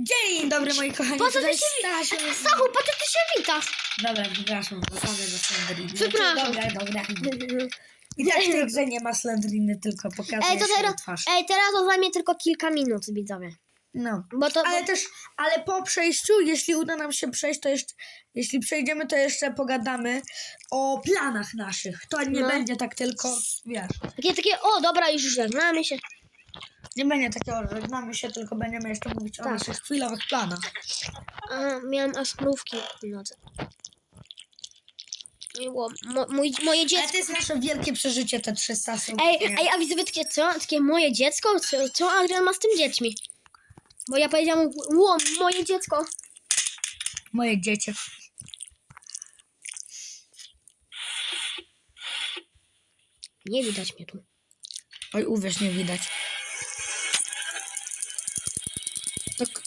Dzień dobry moi kochani. Po co ty tutaj się Stasiu. Stachu, po co ty się witasz? Dobra, przepraszam, wracamy do Slenderiny. Przepraszam. Dobra, dobra. I tak w tej grze nie ma Slenderiny, tylko pokazuje Ej, to teraz, twarz. ej, teraz to zajmie tylko kilka minut, widzowie. No. Bo to... Ale też, ale po przejściu, jeśli uda nam się przejść, to jeszcze, jeśli przejdziemy, to jeszcze pogadamy o planach naszych. To nie No. będzie tak tylko, wiesz, Takie, takie, o dobra, już żegnamy się. Nie będzie takiego, że żegnamy się, tylko będziemy jeszcze mówić o Tak. naszych chwilowych planach. A, miałam aż mrówki w nocy. Miło, mo, mój, moje Ale dziecko... to jest nasze wielkie przeżycie, te 300 słów. Ej, ej, a widzowie, takie co? Takie moje dziecko? Co, co Adrian ma z tym dziećmi? Bo ja powiedziałam, ło, moje dziecko. Moje dziecię. Nie widać mnie tu. Oj, uwierz, nie widać.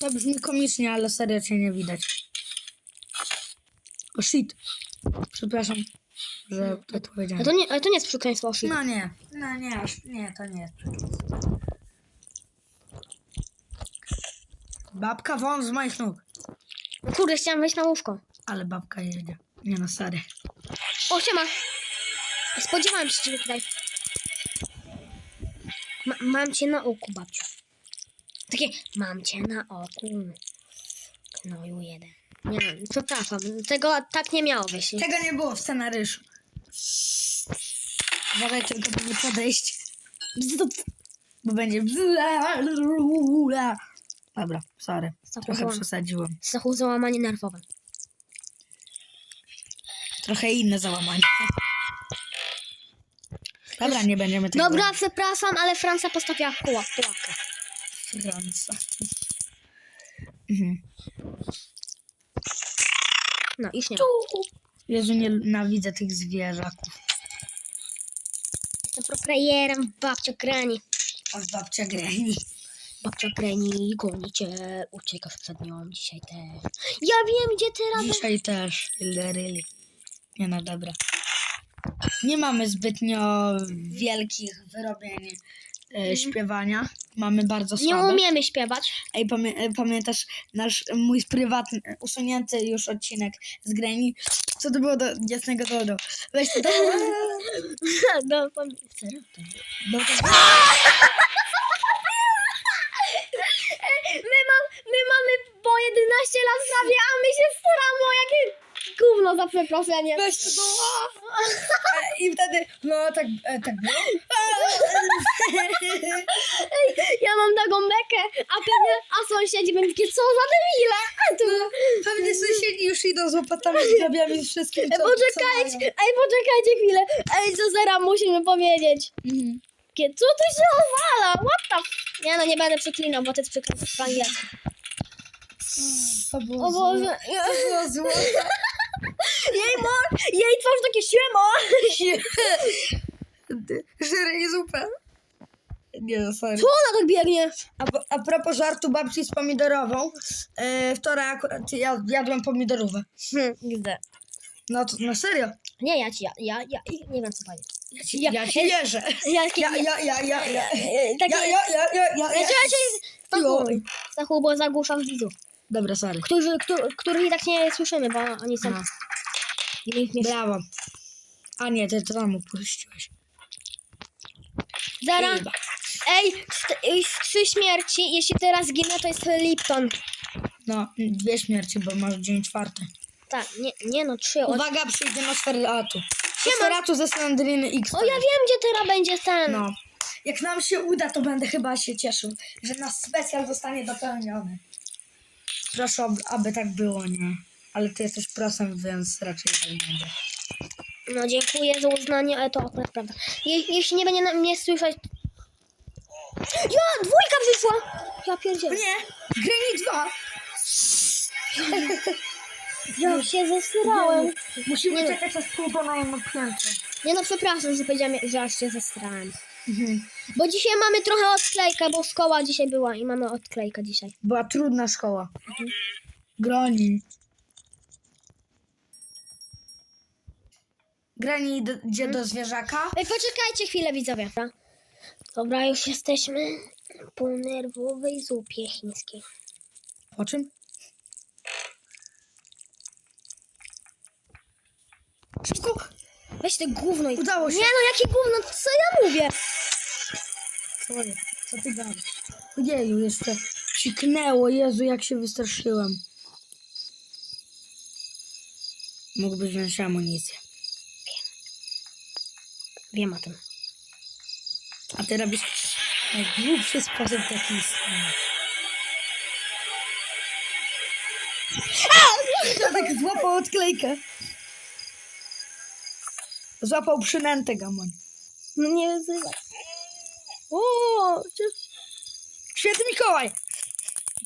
To brzmi komicznie, ale serio cię nie widać. O shit. Przepraszam, że to A powiedziałem. to nie, ale to nie jest przekleństwo, oszy. No nie, no nie, aż, nie, to nie jest przekleństwo. Babka won z moich nóg. No Kurde, chciałam wejść na łóżko. Ale babka jedzie. Nie no, sorry. O, siema. Spodziewałam się ciebie tutaj. Ma, mam cię na oku, babciu. Takie, mam cię na oku. Knoju jeden. Nie, przepraszam, tego tak nie miało wyjść. Tego nie było w scenariuszu. Zadaj tylko by nie podejść. Bo będzie. Dobra, sorry. Trochę Zachowałam, przesadziłem. Zachu załamanie nerwowe. Trochę inne załamanie. Dobra, nie będziemy tego. Dobra, przepraszam, ale Francja postawiła pułap, pułapkę. Franca. Mhm. No, już nie ma. Jezu, nienawidzę tych zwierzaków. Jestem proprayerem, babcia grani. Aż babcia greni. Babcia grani, goni cię, uciekasz przed nią dzisiaj też. Ja wiem, gdzie ty radę. Dzisiaj też. Really. Nie no, dobra. Nie mamy zbytnio wielkich wyrobień e, śpiewania. Mamy bardzo Nie słabe. umiemy śpiewać. Ej, pamię e, pamiętasz nasz e, mój prywatny, usunięty już odcinek z Grammy? Co to było do jasnego dowodu? Weź to do... No, pom- Serio? To... My, mam, my mamy po 11 lat prawie, a my się staramy o jakie gówno za przeproszenie. Weź to do... E, I wtedy, no tak, e, tak było. Ja mam taką bekę, a pewnie, a sąsiedzi będą takie, co za debile. A tu, Pewnie sąsiedzi już idą z łopatami, z grabiami, z wszystkim, ej, co, co poczekajcie, mają. ej, poczekajcie chwilę. Ej, co zaraz musimy powiedzieć. Mhm. Takie, co tu się odwala? What the f... Nie no, nie będę przeklinał, bo to jest przekleństwo po angielsku. To było O złe. Boże. To było złe. Jej, ma, jej twarz takie siema. Żerej zupę. Nie no, sorry. Co ona tak biegnie? A, po- a propos żartu babci z pomidorową, e, wczoraj akurat ja, jadłem pomidorówę. Hmm, widzę. No to, no serio. Nie, ja ci, ja, ja, ja nie wiem co powiedzieć. Ja ci, Ja- ja ci wierzę. Ja, Ja, ja, ja, ja, ja. takie, Ja, ja, ja, ja, ja, ja. Znaczy, Stachu, Stachu, bo zagłuszasz widzów, Dobra, sorry. którzy, którzy, których i tak nie słyszymy, bo oni są... No. Nie Brawo. A nie, ty to tam upuściłeś. Zara, Chyba. Ej, st- trzy śmierci, jeśli teraz ginę, to jest Lipton. No, dwie śmierci, bo masz dzień czwarty. Tak, nie, nie no, trzy. Uwaga, przyjdzie Nosferatu. Nosferatu ze Slenderiny X. o ja wiem, gdzie teraz będzie ten. No. Jak nam się uda, to będę chyba się cieszył, że nasz specjal zostanie dopełniony. Proszę, aby, aby tak było, nie? Ale ty jesteś prosem, więc raczej tak będzie. No dziękuję za uznanie, ale to akurat prawda. Je, jeśli nie będzie na mnie słyszeć... Ja, dwójka wyszła! Ja pierdzielę. Nie! Granny 2! Ja się zesrałem. Musimy Nie. czekać aż pójdą na piętro. Nie no, przepraszam, że powiedziałam, że aż się zesrałem. Mhm. Bo dzisiaj mamy trochę odklejkę, bo szkoła dzisiaj była i mamy odklejkę dzisiaj. Była trudna szkoła. Grani. Grani idzie idzie do zwierzaka. Ej, poczekajcie chwilę, widzowie. Dobra, już jesteśmy po nerwowej zupie chińskiej. Po czym? Szybko! Weź te gówno i... Udało się. Nie no, jakie gówno, co ja mówię? Sorry, co ty gadasz? Ojeju, jeszcze psiknęło, Jezu, jak się wystraszyłem. Mógłby wziąć amunicję. Wiem o tym. A ty robisz najgłupszy sposób taki istnieje. tak złapał odklejkę. Złapał przynętę gamoń. No nie wyzywaj. O, czy... Święty Mikołaj!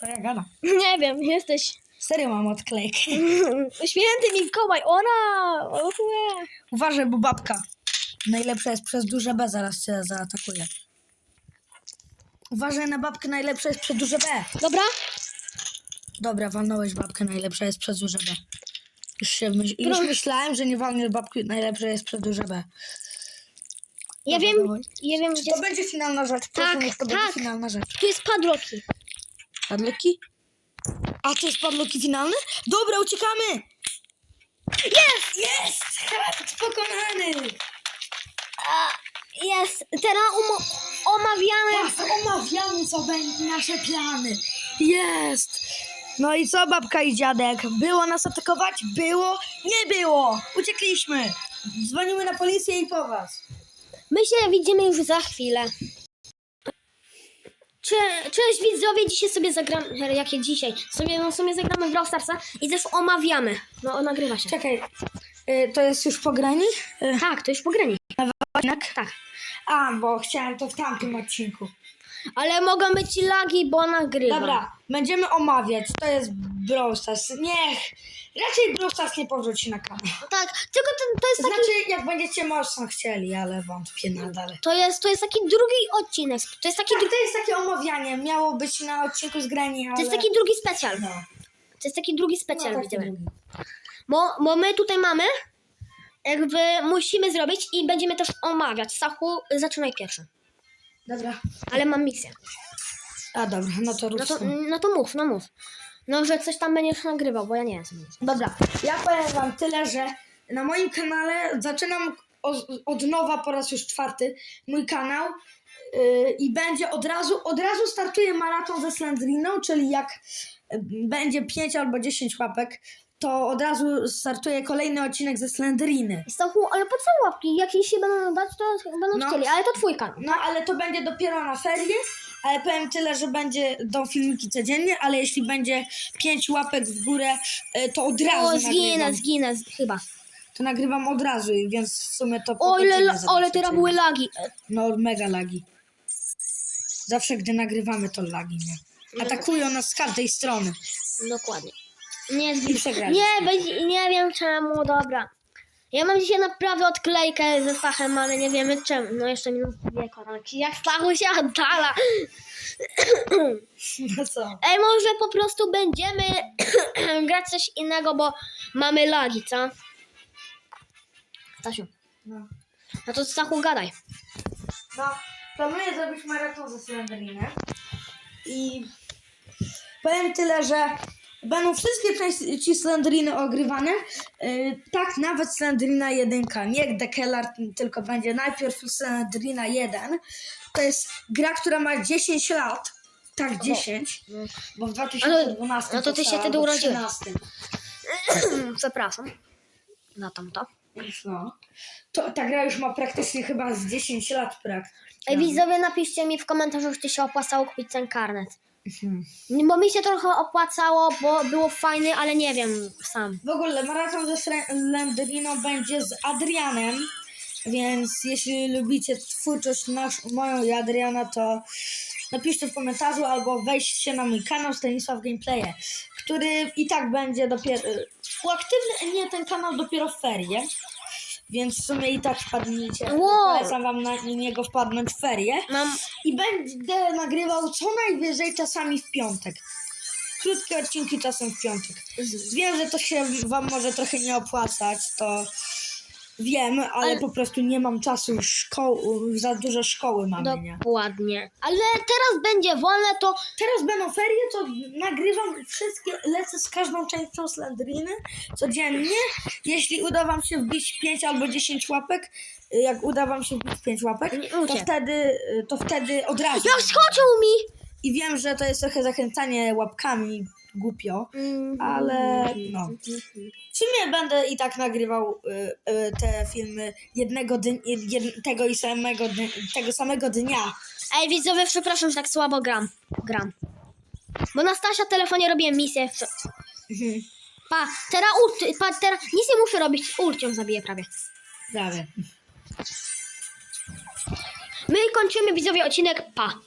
Co ja gadam? Nie wiem, jesteś... Serio mam odklejkę. Święty Mikołaj, ona! Uważaj, bo babka. Najlepsza jest przez duże B, zaraz cię zaatakuje. Uważaj na babkę, najlepsza jest przez duże B. Dobra? Dobra, walnąłeś babkę, najlepsza jest przez duże B. Już, się myśl, już myślałem, że nie walniesz babki, najlepsza jest przez duże B. Ja Dobra, wiem, dawaj. ja wiem gdzie To będzie finalna rzecz. Proszę, Tak, niech to tak. będzie finalna rzecz. Tu jest padloki. Padloki? A to jest padloki finalne? Dobra, uciekamy! Jest! Jest! Chat pokonany! A, jest! Teraz umo- omawiamy... Teraz omawiamy, co będą nasze plany. Jest! No i co, babka i dziadek? Było nas atakować? Było? Nie było! Uciekliśmy! Dzwonimy na policję i po was. My się widzimy już za chwilę. Cze- Cześć widzowie, dzisiaj sobie zagramy, jakie dzisiaj, sobie, no, sobie zagramy w Brawl Starsa i też omawiamy. No, nagrywa się. Czekaj, y, to jest już pograni? Y, Tak, to już po granicy. Odcinek? Tak. A, bo chciałem to w tamtym odcinku. Ale mogą być lagi, bo nagrywa. Dobra, będziemy omawiać. To jest Brawl Stars. Niech. Raczej Brawl Stars nie powróci na kanał. Tak, tylko to, to jest taki, Znaczy, jak będziecie mocno chcieli, ale wątpię nadal. to jest, to jest taki drugi odcinek. To jest taki, Tak, dru- to jest takie omawianie. Miało być na odcinku z grani, ale... to jest taki drugi specjal. No, To jest taki drugi specjal, no taki drugi. Bo, bo my tutaj mamy, jakby musimy zrobić i będziemy też omawiać. Sachu, zaczynaj pierwszy. Dobra. Ale mam misję. A dobra, no to rób No to, sam. no to mów, no mów. No, że coś tam będziesz nagrywał, bo ja nie wiem. Dobra, ja powiem wam tyle, że na moim kanale zaczynam o, od nowa po raz już czwarty mój kanał yy, i będzie od razu, od razu startuje maraton ze Slendriną, czyli jak y, będzie 5 albo 10 łapek, to od razu startuje kolejny odcinek ze Slendriny. Stachu, ale po co łapki? Jak jej się będą dać, to będą No. chcieli, ale to twój kanał. No ale to będzie dopiero na ferie, ale powiem tyle, że będzie do filmiki codziennie, ale jeśli będzie 5 łapek w górę, y, to od razu O, zginę, zginę, chyba. To nagrywam od razu, więc w sumie to po O, ile, ale teraz były lagi. E, No, mega lagi. Zawsze, gdy nagrywamy, to lagi, nie? Atakują nas z każdej strony. Dokładnie. Nie, I przegraliśmy. Nie, będzie, nie wiem czemu, dobra. Ja mam dzisiaj naprawdę odklejkę ze Stachem, ale nie wiemy czemu. No jeszcze minus dwie koronki. Jak Stachu się oddala. No co? Ej, może po prostu będziemy grać coś innego, bo mamy lagi, co? Stasiu, No. no to Stachu gadaj. no, planuję zrobić maraton ze Slenderinem. I powiem tyle, że będą wszystkie części Slenderiny ogrywane. Yy, tak, nawet Slenderina 1. Nie Dekelar, tylko będzie najpierw Slenderina 1. To jest gra, która ma 10 lat. Tak, 10. Bo w 2012 no to ty się wtedy urodziłeś. 13. Przepraszam. Na tamto. No. To, ta gra już ma praktycznie chyba z 10 lat praktycznie. Ej, widzowie, napiszcie mi w komentarzu, czy się opłacało kupić ten karnet. Bo mi się trochę opłacało, bo było fajny, ale nie wiem sam. W ogóle maraton ze Slenderiną będzie z Adrianem, więc jeśli lubicie twórczość nasz, moją i Adriana, to napiszcie w komentarzu albo wejdźcie na mój kanał Stanisław Gameplaye, który i tak będzie dopiero uaktywny, nie ten kanał dopiero w ferie. Więc w sumie i tak wpadnijcie. Wow. Polecam wam na niego wpadnąć w ferie. Mam... I będę nagrywał co najwyżej czasami w piątek. Krótkie odcinki czasem w piątek. Wiem, że to się wam może trochę nie opłacać, to Wiem, ale, Ale- po prostu nie mam czasu, szkoły, za dużo szkoły mamy, nie? Dokładnie. Ale teraz będzie wolne, to Teraz będą ferie, to nagrywam wszystkie, lecę z każdą częścią Slendriny codziennie. Jeśli uda wam się wbić 5 albo 10 łapek, y, jak uda wam się wbić 5 łapek, Nie to uciekł. wtedy, y, to wtedy od razu. jak skoczył mi! I wiem, że to jest trochę zachęcanie łapkami, głupio, ale no. W sumie będę i tak nagrywał y, y, te filmy jednego dnia, jed, tego i samego, dnia, tego samego dnia. Ej, widzowie, przepraszam, że tak słabo gram. Gram. Bo na Stasia telefonie robię misję. W... Mhm. Pa, teraz ult, pa, teraz nic nie muszę robić, ult ją zabiję prawie. Prawie. My kończymy widzowie odcinek, pa.